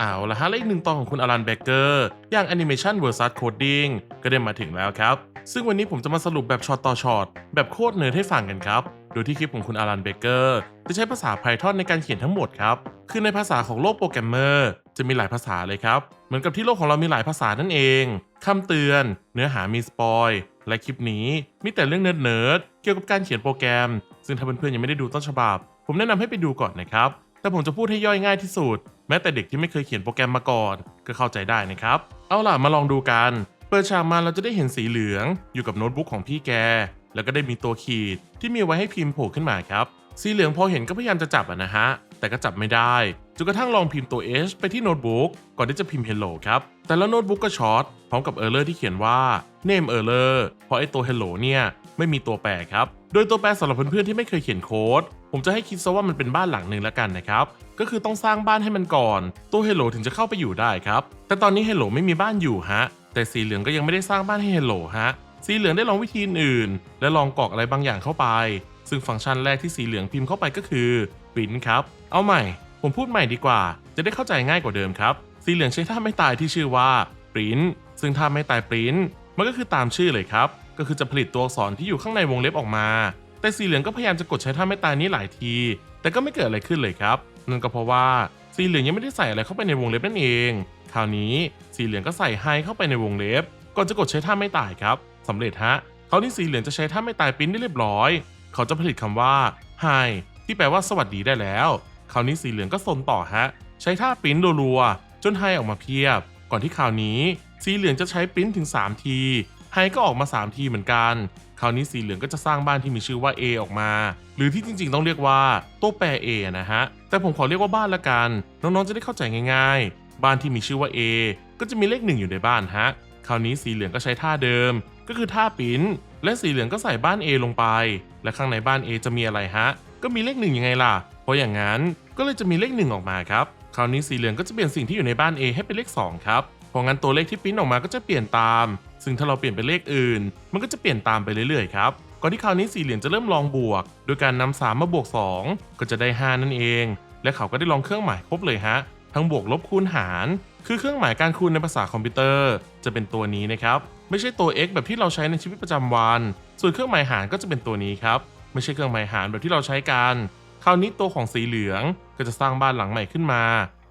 เอาละฮะและอีกหนึ่งตอนของคุณอลันเบเกอร์อย่าง Animation vs Coding ก็ได้มาถึงแล้วครับ ซึ่งวันนี้ผมจะมาสรุปแบบช็อตต่อช็อตแบบโคตรเนิร์ดให้ฟังกันครับ โดยที่คลิปของคุณอลันเบเกอร์จะใช้ภาษา Python ในการเขียนทั้งหมดครับ คือในภาษาของโลกโปรแกรมเมอร์จะมีหลายภาษาเลยครับ เหมือนกับที่โลกของเรามีหลายภาษานั่นเองคำเตือน เนื้อหามีสปอยและคลิปนี้มีแต่เรื่องเนิร์ดๆเกี่ยวกับการเขียนโปรแกรม ซึ่งถ้าเพื่อนๆยังไม่ได้ดูต้นฉบับ ผมแนะนำให้ไปดูก่อนนะครับแต่ผมจะพูดให้ย่อยง่ายที่สุด แม้แต่เด็กที่ไม่เคยเขียนโปรแกรมมาก่อน ก็เข้าใจได้นะครับ เอาล่ะมาลองดูกัน เปิดฉากมาเราจะได้เห็นสีเหลือง อยู่กับโน้ตบุ๊กของพี่แก แล้วก็ได้มีตัวขีดที่มีไว้ให้พิมพ์โผล่ขึ้นมาครับ สีเหลืองพอเห็นก็พยายามจะจับอะนะฮะ แต่ก็จับไม่ได้จนกระทั่งลองพิมพ์ตัว H ไปที่โน้ตบุ๊กก่อนที่จะพิมพ์ Hello ครับ แต่แล้วโน้ตบุ๊กก็ช็อตพร้อมกับเออร์เลอร์ที่เขียนว่า name error เพราะไอตัว Hello เนี่ยไม่มีตัวแปรครับ โดยตัวแปรสำหรับเพื่อนๆที่ไม่เคยเขียนโค้ด ผมจะให้คิดซะว่ามันเป็นบ้านหลังหนึ่งแล้วกันนะครับ ก็คือต้องสร้างบ้านให้มันก่อน ตัว Hello ถึงจะเข้าไปอยู่ได้ครับ แต่ตอนนี้ Hello ไม่มีบ้านอยู่ฮะ แต่สีเหลืองก็ยังไม่ได้สร้างบ้านให้ Hello ฮะ สีเหลืองได้ลองวิธีอื่น และลองกรอกอะไรบางอย่างเข้าไป ซึ่งฟังก์ชันแรกที่สีเหลืองพิมพ์เข้าไปก็คือ print ครับ เอาใหม่ ผมพูดใหม่ดีกว่า จะได้เข้าใจง่ายกว่าเดิมครับ สีเหลืองใช้ท่าไม่ตายที่ชื่อว่า print ซึ่งท่าไม่ตาย print มันก็คือตามชื่อเลยครับ ก็คือจะผลิตตัวอักษรที่อยู่ข้างในวงเล็บออกมา แต่สีเหลืองก็พยายามจะกดใช้ท่าไม่ตายนี้หลายที แต่ก็ไม่เกิดอะไรขึ้นเลยครับนั่นก็เพราะว่าสีเหลืองยังไม่ได้ใส่อะไรเข้าไปในวงเล็บนั่นเอง คราวนี้สีเหลืองก็ใส่ไฮเข้าไปในวงเล็บ ก่อนจะกดใช้ท่าไม่ตายครับสำเร็จฮะคราวนี้สีเหลืองจะใช้ท่าไม่ตายปิ้นได้เรียบร้อย เขาจะผลิตคำว่า hi ที่แปลว่าสวัสดีได้แล้ว คราวนี้สีเหลืองก็ซนต่อฮะ ใช้ท่าปิ้นรัวๆจนไฮออกมาเพียบ ก่อนที่คราวนี้ สีเหลืองจะใช้ปิ้นถึง 3 ที ไฮก็ออกมา 3 ทีเหมือนกัน คราวนี้สีเหลืองก็จะสร้างบ้านที่มีชื่อว่า A ออกมา หรือที่จริงๆ ต้องเรียกว่าตัวแปร A นะฮะ แต่ผมขอเรียกว่าบ้านละกัน น้องๆ จะได้เข้าใจง่ายๆ บ้านที่มีชื่อว่า A ก็จะมีเลขหนึ่งอยู่ในบ้านฮะ คราวนี้สีเหลืองก็ใช้ท่าเดิม ก็คือท่าปิ้น และสีเหลืองก็ใส่บ้าน A ลงไป และข้างในบ้าน A จะมีอะไรฮะ ก็มีเลขหนึ่งยังไงล่ะ เพราะอย่างนั้นก็เลยจะมีเลขหนึ่งออกมาครับ คราวนี้สีเหลืองก็จะเปลี่ยนสิ่งที่อยู่ในบ้าน A ให้เป็นเลข2ครับ เพราะงั้นตัวเลขที่ปิ้นออกมาก็จะเปลี่ยนตาม ซึ่งถ้าเราเปลี่ยนเป็นเลขอื่น มันก็จะเปลี่ยนตามไปเรื่อยๆครับ ก่อนที่คราวนี้สีเหลืองจะเริ่มลองบวก โดยการนำ3มาบวก 2 ก็จะได้ 5 นั่นเอง และเขาก็ได้ลองเครื่องหมายครบเลยฮะ ทั้งบวกลบคูณหาร คือเครื่องหมายการคูณในภาษาคอมพิวเตอร์ จะเป็นตัวนี้นะครับ ไม่ใช่ตัว x แบบที่เราใช้ในชีวิตประจำวัน ส่วนเครื่องหมายหารก็จะเป็นตัวนี้ครับ ไม่ใช่เครื่องหมายหารแบบที่เราใช้กัน คราวนี้ตัวของสีเหลืองก็จะสร้างบ้านหลังใหม่ขึ้นมา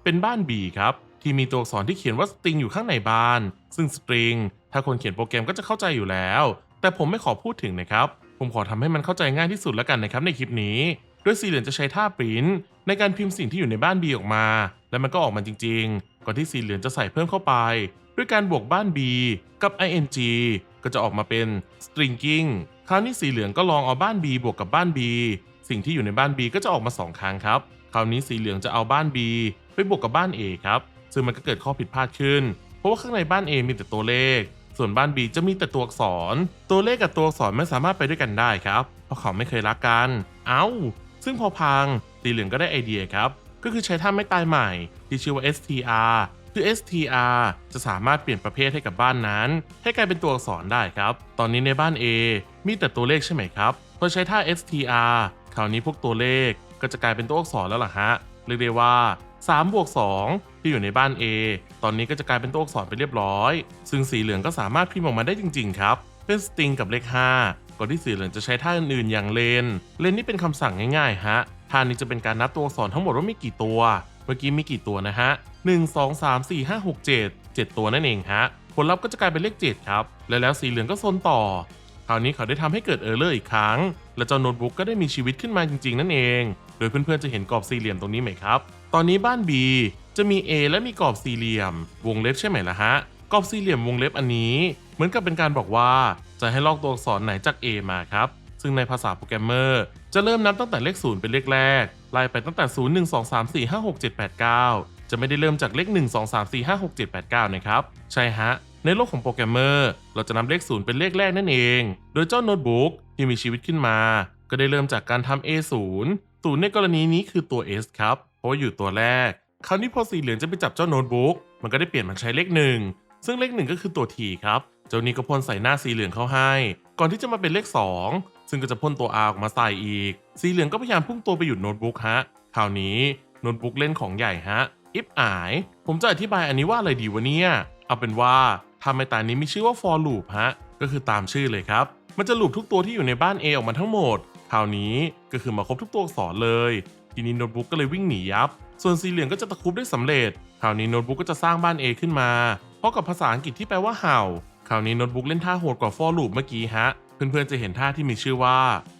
เป็นบ้าน B ครับ ที่มีตัวอักษรที่เขียนว่า string อยู่ข้างในบ้าน ซึ่ง string ถ้าคนเขียนโปรแกรมก็จะเข้าใจอยู่แล้ว แต่ผมไม่ขอพูดถึงนะครับ ผมขอทำให้มันเข้าใจง่ายที่สุดแล้วกันนะครับในคลิปนี้ โดยสีเหลืองจะใช้ท่าปริ้นในการพิมพ์สิ่งที่อยู่ในบ้าน B ออกมา และมันก็ออกมาจริง ๆ ก่อนที่สีเหลืองจะใส่เพิ่มเข้าไป ด้วยการบวกบ้าน B กับ ing ก็จะออกมาเป็น stringing คราวนี้สีเหลืองก็ลองเอาบ้าน B บวกกับบ้าน B สิ่งที่อยู่ในบ้าน B ก็จะออกมา 2 ครั้งครับ คราวนี้สีเหลืองจะเอาบ้าน B ไปบวกกับบ้าน A ครับ ซึ่งมันก็เกิดข้อผิดพลาดขึ้น เพราะว่าข้างในบ้าน A มีแต่ตัวเลข ส่วนบ้าน B จะมีแต่ตัวอักษร ตัวเลขกับตัวอักษรไม่สามารถไปด้วยกันได้ครับ เพราะเขาไม่เคยรักกัน เอ้า ซึ่งพอพังสีเหลืองก็ได้ไอเดียครับ ก็คือใช้ท่าไม่ตายใหม่ ที่ชื่อว่า str คือ str จะสามารถเปลี่ยนประเภทให้กับบ้านนั้น ให้กลายเป็นตัวอักษรได้ครับ ตอนนี้ในบ้าน A มีแต่ตัวเลขใช่ไหมครับพอใช้ท่า str คราวนี้พวกตัวเลขก็จะกลายเป็นตัวอักษรแล้วล่ะฮะ เรียกได้ว่า3บวก2 ที่อยู่ในบ้าน A ตอนนี้ก็จะกลายเป็นตัวอักษรไปเรียบร้อย ซึ่งสีเหลืองก็สามารถพิมพ์ออกมาได้จริง ๆ ครับ เป็นสตริงกับเลข 5 ก่อนที่สีเหลืองจะใช้ท่าอื่นๆอย่างเลน เลนนี่เป็นคำสั่งง่ายๆฮะ ท่านี้จะเป็นการนับตัวอักษรทั้งหมดว่ามีกี่ตัว เมื่อกี้มีกี่ตัวนะฮะ 1 2 3 4 5 6 7 7 ตัวนั่นเองฮะ ผลลัพธ์ก็จะกลายเป็นเลข 7 ครับ และแล้วสีเหลืองก็โซนต่อ คราวนี้เขาได้ทำให้เกิดเออร์เลอร์อีกครั้ง และเจ้าโน้ตบุ๊กก็ได้มีชีวิตขึ้นมาจริง ๆ นั่นเอง โดยเพื่อนๆจะเห็นกรอบสี่เหลี่ยมตรงนี้ไหมครับ ตอนนี้บ้าน B จะมี A และมีกรอบสี่เหลี่ยม วงเล็บใช่ไหมล่ะฮะ กรอบสี่เหลี่ยมวงเล็บอันนี้ เหมือนกับเป็นการบอกว่า จะให้ลอกตัวอักษรไหนจาก A มาครับ ซึ่งในภาษาโปรแกรมเมอร์จะเริ่มนับตั้งแต่เลข0เป็นเลขแรก ไล่ไปตั้งแต่ 0 1 2 3 4 5 6 7 8 9 จะไม่ได้เริ่มจากเลข 1 2 3 4 5 6 7 8 9 นะครับ ใช่ฮะ ในโลกของโปรแกรมเมอร์ เราจะนำเลข0เป็นเลขแรกนั่นเอง โดยเจ้าโน้ตบุ๊กที่มีชีวิตขึ้นมา ก็ได้เริ่มจากการทำ A0 0ในกรณีนี้คือตัว S ครับ เพราะว่าอยู่ตัวแรก คราวนี้พอสีเหลืองจะไปจับเจ้าโน้ตบุ๊กมันก็ได้เปลี่ยนมาใช้เลขหนึ่งซึ่งเลขหนึ่งก็คือตัว T ครับ เจ้านี้ก็พ่นใส่หน้าสีเหลืองเข้าให้ ก่อนที่จะมาเป็นเลข 2 ซึ่งก็จะพ่นตัว R ออกมาใส่อีก สีเหลืองก็พยายามพุ่งตัวไปหยุดโน้ตบุ๊กฮะ คราวนี้โน้ตบุ๊กเล่นของใหญ่ฮะ if I ผมจะอธิบายอันนี้ว่าอะไรดีวะเนี่ย เอาเป็นว่าทำไมตานี้มีชื่อว่า for loop ฮะ ก็คือตามชื่อเลยครับ มันจะลูปทุกตัวที่อยู่ในบ้าน A ออกมาทั้งหมด คราวนี้ก็คือมาครบทุกตัวอักษรเลย ทีนี้โน้ตบุ๊กก็เลยวิ่งหนียับ ส่วนสีเหลืองก็จะตะคุบได้สำเร็จ คราวนี้โน้ตบุ๊กก็จะสร้างบ้าน A ขึ้นมา เพราะกับภาษาอังกฤษที่แปลว่าเห่า คราวนี้โน้ตบุ๊กเล่นท่าโหดกว่า for loop เมื่อกี้ฮะ เพื่อนๆจะเห็นท่าที่มีชื่อว่า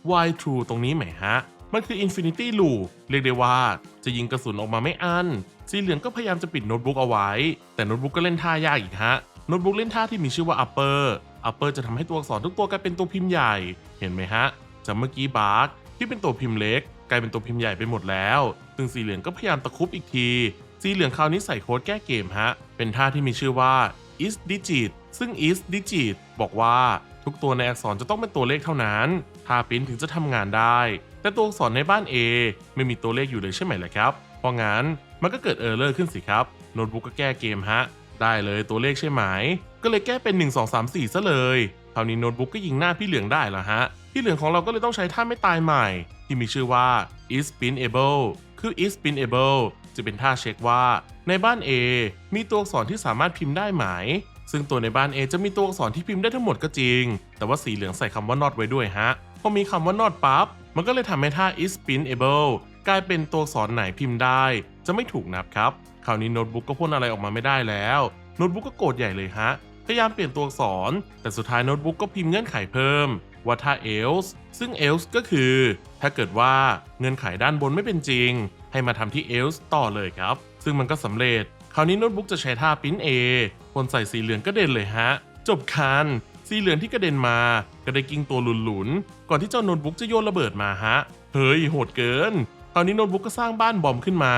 while true ตรงนี้ไหมฮะ มันคือ infinity loop เรียกได้ว่าจะยิงกระสุนออกมาไม่อั้นสีเหลืองก็พยายามจะปิดโน้ตบุ๊กเอาไว้ แต่โน้ตบุ๊กก็เล่นท่ายากอีกฮะ โน้ตบุ๊กเล่นท่าที่มีชื่อว่า upper upper จะทำให้ตัวอักษรทุกตัวกลายเป็นตัวพิมพ์ใหญ่ เห็นไหมฮะ จากเมื่อกี้บาร์กที่เป็นตัวพิมพ์เล็ก กลายเป็นตัวพิมพ์ใหญ่ไปหมดแล้ว ซึ่งสีเหลืองก็พยายามตะคุบอีกที สีเหลืองคราวนี้ใส่โค้ดแก้เกมฮะ เป็นท่าที่มีชื่อว่า is digit ซึ่ง is digit บอกว่าทุกตัวในอักษรจะต้องเป็นตัวเลขเท่านั้นท่าปิ้นถึงจะทำงานได้ แต่ตัวอักษรในบ้าน A ไม่มีตัวเลขอยู่เลยใช่ไหมล่ะครับ เพราะงั้นมันก็เกิดเออร์เลอร์ขึ้นสิครับ โน้ตบุ๊กก็แก้เกมฮะ ได้เลยตัวเลขใช่ไหม ก็เลยแก้เป็น 1 2 3 4ซะเลย คราวนี้โน้ตบุ๊กก็ยิงหน้าพี่เหลืองได้ละฮะ พี่เหลืองของเราก็เลยต้องใช้ท่าไม่ตายใหม่ ที่มีชื่อว่า is spinable คือ is spinable จะเป็นท่าเช็คว่า ในบ้าน A มีตัวอักษรที่สามารถพิมพ์ได้ไหม ซึ่งตัวในบ้าน A จะมีตัวอักษรที่พิมพ์ได้ทั้งหมดก็จริง แต่ว่าสีเหลืองใส่คำว่า not ไว้ด้วยฮะ พอมีคำว่า not ปั๊บ มันก็เลยทำให้ท่า is spinable กลายเป็นตัวอักษรไหนพิมพ์ได้ จะไม่ถูกนับครับ คราวนี้โน้ตบุ๊กก็พ่นอะไรออกมาไม่ได้แล้วโน้ตบุ๊กก็โกรธใหญ่เลยฮะ พยายามเปลี่ยนตัวอักษร แต่สุดท้ายโน้ตบุ๊กก็พิมพ์เงื่อนไขเพิ่ม ว่าถ้า else ซึ่ง else ก็คือ ถ้าเกิดว่าเงื่อนไขด้านบนไม่เป็นจริง ให้มาทำที่ else ต่อเลยครับ ซึ่งมันก็สำเร็จ คราวนี้โน้ตบุ๊กจะใช้ท่าพิมพ์ A พ่นใส่สีเหลืองก็เด่นเลยฮะ จบคันสีเหลืองที่กระเด็นมา ก็ได้กิ้งตัวหลุนๆ ก่อนที่เจ้าโน้ตบุ๊กจะโยนระเบิดมาฮะ เฮ้ยโหดเกิน คราวนี้โน้ตบุ๊กก็สร้างบ้านบอมขึ้นมา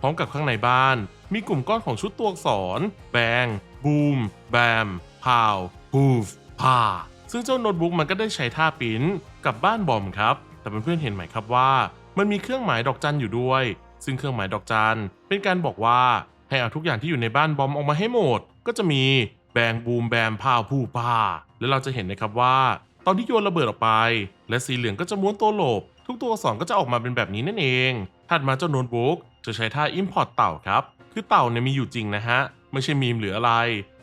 พร้อมกับข้างในบ้าน มีกลุ่มก้อนของชุดตัวอักษร แบง บูม แบม พาว ฮูฟ พา ซึ่งเจ้าโน้ตบุ๊กมันก็ได้ใช้ท่าปิ้นกับบ้านบอมครับ แต่เพื่อนๆเห็นไหมครับว่า มันมีเครื่องหมายดอกจันอยู่ด้วย ซึ่งเครื่องหมายดอกจันเป็นการบอกว่าให้เอาทุกอย่างที่อยู่ในบ้านบอมออกมาให้หมด ก็จะมีแบงบูมแบมพาวผู้ป้า แล้วเราจะเห็นนะครับว่า ตอนที่โยนระเบิดออกไป และสีเหลืองก็จะม้วนตัวหลบ ทุกตัวอักษรก็จะออกมาเป็นแบบนี้นั่นเอง ถัดมาเจ้าโน้ตบุ๊กจะใช้ท่า import เต่าครับ คือเต่าเนี่ยมีอยู่จริงนะฮะ ไม่ใช่มีมหรืออะไร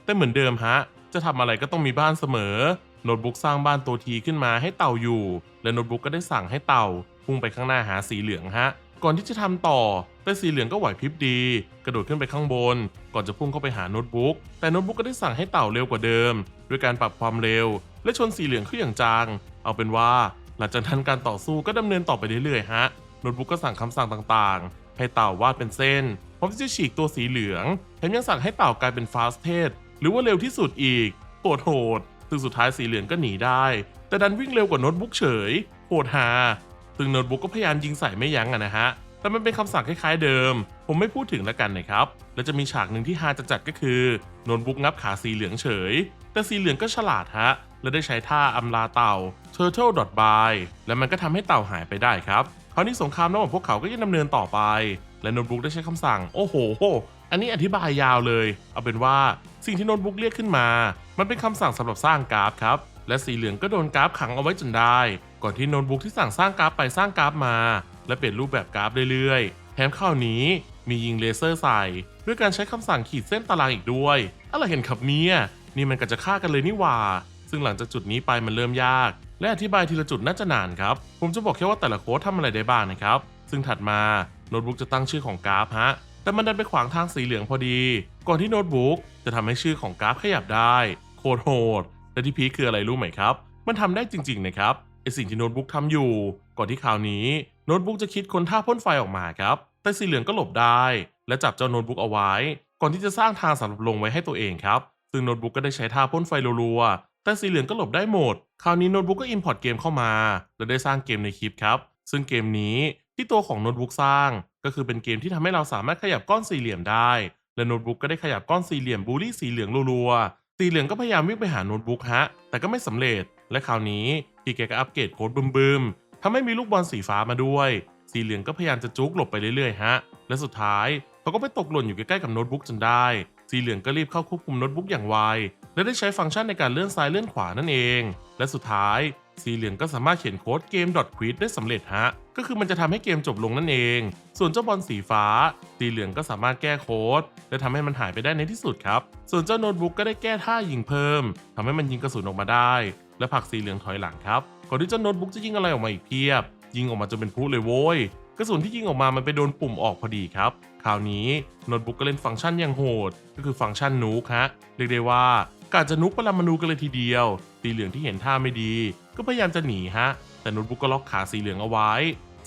แต่เหมือนเดิมฮะ จะทำอะไรก็ต้องมีบ้านเสมอ โน้ตบุ๊กสร้างบ้านตัวทีขึ้นมาให้เต่าอยู่ และโน้ตบุ๊กก็ได้สั่งให้เต่า พุ่งไปข้างหน้าหาสีเหลืองฮะ ก่อนที่จะทำต่อ แต่สีเหลืองก็ไหวพริบดี กระโดดขึ้นไปข้างบน ก่อนจะพุ่งเข้าไปหาโน้ตบุ๊ก แต่โน้ตบุ๊กก็ได้สั่งให้เต่าเร็วกว่าเดิม ด้วยการปรับความเร็ว และชนสีเหลืองขึ้นอย่างจัง เอาเป็นว่า หลังจากนั้นการต่อสู้ก็ดำเนินต่อไปเรื่อยๆฮะ โน้ตบุ๊กก็สั่งคำสั่งต่างๆ ให้เต่าวาดเป็นเส้นพร้อมที่จะฉีกตัวสีเหลือง แถมยังสั่งให้เต่ากลายเป็น fastest หรือว่าเร็วที่สุดอีกโหดโหด ซึ่งสุดท้ายสีเหลืองก็หนีได้ แต่ดันวิ่งเร็วกว่าโน้ตบุ๊กเฉยโหดฮาซึ่งโน้ตบุ๊กก็พยายามยิงใส่ไม่ยั้งอะนะฮะแต่มันเป็นคำสั่งคล้ายๆเดิม ผมไม่พูดถึงแล้วกันนะครับ และจะมีฉากหนึ่งที่ฮาจะจัดก็คือโน้ตบุ๊กงับขาสีเหลืองเฉย แต่สีเหลืองก็ฉลาดฮะ และได้ใช้ท่าอำลาเต่า turtle dot by และมันก็ทำให้เต่าหายไปได้ครับ คราวนี้สงครามระหว่างพวกเขาก็ยังดำเนินต่อไป และโน้ตบุ๊กได้ใช้คำสั่ง โอ้โห อันนี้อธิบายยาวเลย เอาเป็นว่าสิ่งที่โน้ตบุ๊กเรียกขึ้นมา มันเป็นคำสั่งสำหรับสร้างกราฟครับ และสีเหลืองก็โดนกราฟขังเอาไว้จนได้ ก่อนที่โน้ตบุ๊กที่สั่งสร้างกราฟไปสร้างกราฟมา และเปลี่ยนรูปแบบกราฟเรื่อยๆ แถมคราวนี้มียิงเลเซอร์ใส่ ด้วยการใช้คำสั่งขีดเส้นตารางอีกด้วย อะไรเห็นขับเนี้ยนี่มันก็จะฆ่ากันเลยนี่หว่า ซึ่งหลังจากจุดนี้ไปมันเริ่มยาก และอธิบายทีละจุดน่าจะนานครับ ผมจะบอกแค่ว่าแต่ละโค้ดทำอะไรได้บ้างนะครับ ซึ่งถัดมาโน้ตบุ๊กจะตั้งชื่อของกราฟฮะ แต่มันดันไปขวางทางสีเหลืองพอดี ก่อนที่โน้ตบุ๊กจะทำให้ชื่อของกราฟขยับได้ โคตรโหด และที่พีคคืออะไรรู้ไหมครับ มันทำได้จริง ๆ นะครับไอสิ่งที่โน้ตบุ๊กทำอยู่ ก่อนที่คราวนี้โน้ตบุ๊กจะคิดคนท่าพ่นไฟออกมาครับ แต่สีเหลืองก็หลบได้ และจับเจ้าโน้ตบุ๊กเอาไว้ ก่อนที่จะสร้างทางสำหรับลงไว้ให้ตัวเองครับ ซึ่งโน้ตบุ๊กก็ได้ใช้ท่าพ่นไฟรัวๆแต่สีเหลืองก็หลบได้หมด คราวนี้โน้ตบุ๊กก็อิมพอตเกมเข้ามา และได้สร้างเกมในคลิปครับ ซึ่งเกมนี้ที่ตัวของโน้ตบุ๊กสร้าง ก็คือเป็นเกมที่ทำให้เราสามารถขยับก้อนสี่เหลี่ยมได้และโน้ตบุ๊กก็ได้ขยับก้อนสี่เหลี่ยมบูลลี่สีเหลืองรัวๆ สีเหลืองก็พยายามวิ่งไปหาโน้ตบุ๊กฮะ แต่ก็ไม่สำเร็จ และคราวนี้พี่แกก็อัปเกรดโค้ดบึมๆทำให้มีลูกบอลสีฟ้ามาด้วย สีเหลืองก็พยายามจะจุกหลบไปเรื่อยๆฮะ และสุดท้ายเขาก็ไปตกหล่นอยู่ใกล้ๆกับโน้ตบุ๊กจนได้ สีเหลืองก็รีบเข้าควบคุมโน้ตบุ๊กอย่างไว และได้ใช้ฟังก์ชันในการเลื่อนซ้ายเลื่อนขวานั่นเอง และสุดท้าย สีเหลืองก็สามารถเขียนโค้ดเกม .quit ได้สำเร็จฮะ ก็คือมันจะทำให้เกมจบลงนั่นเอง ส่วนเจ้าบอลสีฟ้า สีเหลืองก็สามารถแก้โค้ด และทำให้มันหายไปได้ในที่สุดครับ ส่วนเจ้าโน้ตบุ๊กก็ได้แก้ท่ายิงเพิ่มทำให้มันยิงกระสุนออกมาได้ และผลักสีเหลืองถอยหลังครับ ก่อนที่เจ้าโน้ตบุ๊กจะยิงอะไรออกมาอีกเพียบ ยิงออกมาจนเป็นพลุเลยโว้ยกระสุนที่ยิงออกมามันไปโดนปุ่มออกพอดีครับ คราวนี้โน้ตบุ๊กก็เล่นฟังก์ชันอย่างโหด ก็คือฟังก์ชันนูกฮะ เรียกได้ว่ากาจะนุกปรมาณูกันเลยทีเดียว สีเหลืองที่เห็นท่าไม่ดี ก็พยายามจะหนีฮะ แต่โน้ตบุ๊กก็ล็อกขาสีเหลืองเอาไว้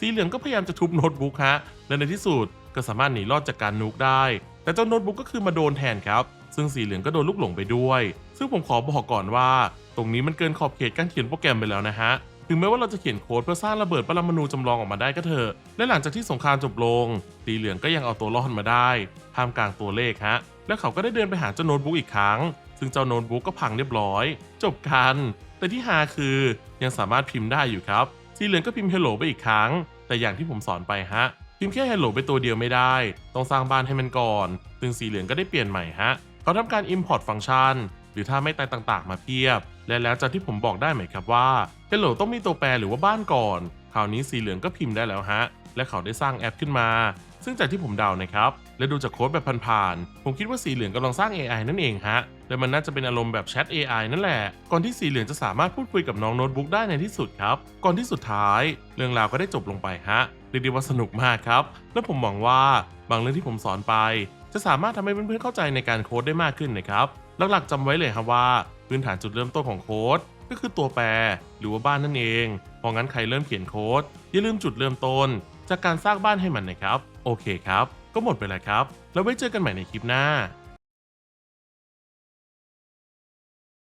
สีเหลืองก็พยายามจะทุบโน้ตบุ๊กฮะ และในที่สุดก็สามารถหนีรอดจากการนุกได้ แต่เจ้าโน้ตบุ๊กก็คือมาโดนแทนครับ ซึ่งสีเหลืองก็โดนลูกหลงไปด้วย ซึ่งผมขอบอกก่อนว่า ตรงนี้มันเกินขอบเขตการเขียนโปรแกรมไปแล้วนะฮะ ถึงแม้ว่าเราจะเขียนโค้ดเพื่อสร้างระเบิดปรมาณูจำลองออกมาได้ก็เถอะ และหลังจากที่สงครามจบลง สีเหลืองก็ยังเอาตัวรอดมาได้ท่ามกลางตัวเลขฮะ และเขาก็ได้เดินไปหาเจ้าโน้ตบุ๊กอีกครั้ง ซึ่งเจ้าโน้ตบุ๊กก็พังเรียบร้อย จบกัน แต่ที่ฮาคือยังสามารถพิมพ์ได้อยู่ครับ สีเหลืองก็พิมพ์ hello ไปอีกครั้ง แต่อย่างที่ผมสอนไปฮะ พิมพ์แค่ hello ไปตัวเดียวไม่ได้ ต้องสร้างบ้านให้มันก่อนซึ่งสีเหลืองก็ได้เปลี่ยนใหม่ฮะเขาทำการ import ฟังก์ชัน หรือถ้าไม่ตายต่างๆ มาเพียบ และแล้วจากที่ผมบอกได้ไหมครับว่า hello ต้องมีตัวแปรหรือว่าบ้านก่อน คราวนี้สีเหลืองก็พิมพ์ได้แล้วฮะและเขาได้สร้างแอปขึ้นมา ซึ่งจากที่ผมเดานะครับ และดูจากโค้ดแบบผ่านๆ ผมคิดว่าสีเหลืองกำลังสร้าง AI นั่นเองฮะ และมันน่าจะเป็นอารมณ์แบบแชท AI นั่นแหละ ก่อนที่สีเหลืองจะสามารถพูดคุยกับน้องโน้ตบุ๊กได้ในที่สุดครับ ก่อนที่สุดท้าย เรื่องราวก็ได้จบลงไปฮะเรียกได้ว่าสนุกมากครับ และผมหวังว่าบางเรื่องที่ผมสอนไป จะสามารถทำให้เพื่อนๆเข้าใจในการโค้ดได้มากขึ้นนะครับ หลักๆจำไว้เลยครับว่า พื้นฐานจุดเริ่มต้นของโค้ดก็คือตัวแปรหรือว่าบ้านนั่นเอง เพราะงั้นใครเริ่มเขียนโค้ดอย่าลืมจุดเริ่มต้น จากการสร้างบ้านให้มันนะครับ โอเคครับ ก็หมดไปแล้วครับ แล้วไว้เจอกันใหม่ในคลิปหน้า